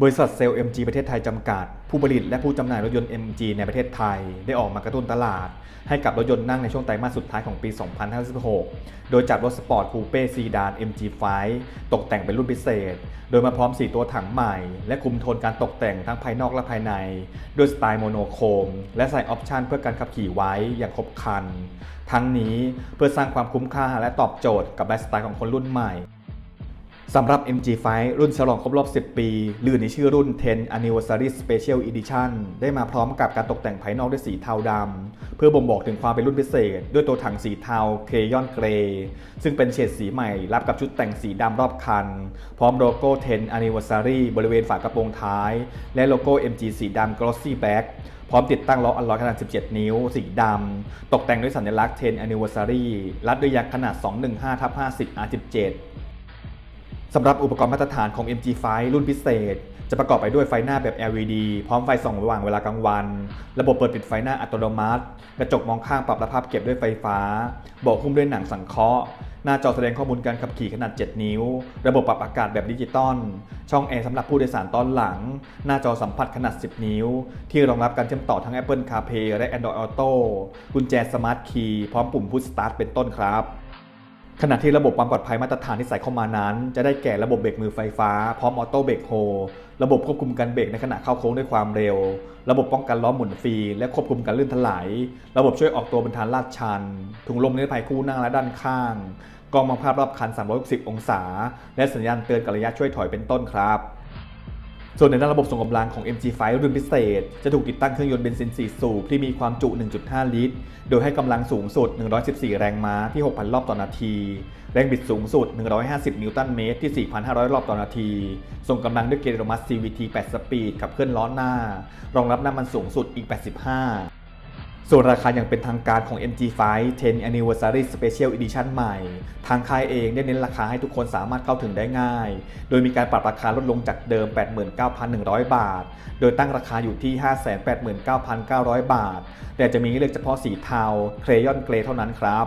บริษัทเซลล์ MG ประเทศไทยจำกัด ผู้ผลิตและผู้จำหน่ายรถยนต์ MG ในประเทศไทย ได้ออกมากระตุ้นตลาด ให้กับรถยนต์นั่งในช่วงไตรมาสสุดท้ายของปี 2016 โดยจัดรถสปอร์ตคูเป้ซีดาน MG5 ตกแต่งเป็นรุ่นพิเศษ โดยมาพร้อม 4 ตัวถังใหม่ และคุมโทนการตกแต่งทั้งภายนอกและภายใน ด้วยสไตล์โมโนโครม และใส่ออปชันเพื่อการขับขี่ไว้อย่างครบครันทั้งนี้เพื่อสร้างความคุ้มค่าและตอบโจทย์กับไลฟ์สไตล์ของคนรุ่นใหม่ สำหรับ MG5 รุ่นฉลองครบรอบ 10 ปี หรือในชื่อรุ่น 10 Anniversary Special Edition ได้มาพร้อมกับการตกแต่งภายนอกด้วยสีเทาดำ เพื่อบ่งบอกถึงความเป็นรุ่นพิเศษ ด้วยตัวถังสีเทาเคยอนเกรย์ซึ่งเป็นเฉดสีใหม่รับกับชุดแต่งสีดำรอบคัน พร้อมโลโก้ 10 Anniversary บริเวณฝากระโปรงท้าย และโลโก้ MG สีดำ Glossy Black พร้อมติดตั้งล้ออัลลอยขนาด 17 นิ้ว สีดำ ตกแต่งด้วยสัญลักษณ์ 10 Anniversary รัดด้วยยางขนาด 215 50 R17 สำหรับอุปกรณ์มาตรฐานของ MG5 รุ่นพิเศษ จะประกอบไปด้วยไฟหน้าแบบ LED พร้อมไฟส่องระหว่างเวลากลางวัน ระบบเปิดปิดไฟหน้าอัตโนมัติ กระจกมองข้างปรับระภาพเก็บด้วยไฟฟ้าเบาะหุ้มด้วยหนังสังเคราะห์ หน้าจอแสดงข้อมูลการขับขี่ขนาด 7 นิ้ว ระบบปรับอากาศแบบดิจิตอล ช่องแอร์สำหรับผู้โดยสารตอนหลัง หน้าจอสัมผัสขนาด 10 นิ้ว ที่รองรับการเชื่อมต่อทั้ง Apple CarPlay และ Android Auto กุญแจสมาร์ทคีย์พร้อมปุ่ม Push Start เป็นต้นครับ ขณะที่ระบบความปลอดภัยมาตรฐานที่ใส่เข้ามานั้น จะได้แก่ระบบเบรกมือไฟฟ้า พร้อมออโต้เบรกโฮระบบควบคุมการเบรกในขณะเข้าโค้งด้วยความเร็ว ระบบป้องกันล้อหมุนฟรี และควบคุมการลื่นถลาย ระบบช่วยออกตัวบนทางลาดชัน ถุงลมนิรภัยคู่หน้าและด้านข้าง กล้องมองภาพรอบคัน 360 องศา และสัญญาณเตือนกระยะช่วยถอยเป็นต้นครับ ส่วนในด้านระบบส่งกำลังของ MG5 รุ่นพิเศษ จะถูกติดตั้งเครื่องยนต์เบนซิน 4 สูบที่มีความจุ 1.5 ลิตร โดยให้กำลังสูงสุด 114 แรงม้าที่ 6,000 รอบต่อนาที แรงบิดสูงสุด 150 นิวตันเมตรที่ 4,500 รอบต่อนาที ส่งกำลังด้วยเกียร์อัตโนมัติ CVT 8 สปีดขับเคลื่อนล้อหน้า รองรับน้ำมันสูงสุดอีก 85 ส่วนราคาอย่างเป็นทางการของ MG5 10 Anniversary Special Edition ใหม่ ทางค่ายเองได้เน้นราคาให้ทุกคนสามารถเข้าถึงได้ง่าย โดยมีการปรับราคาลดลงจากเดิม 89,100 บาท โดยตั้งราคาอยู่ที่ 589,900 บาท แต่จะมีเลือกเฉพาะสีเทา เครยอนเกรเท่านั้นครับ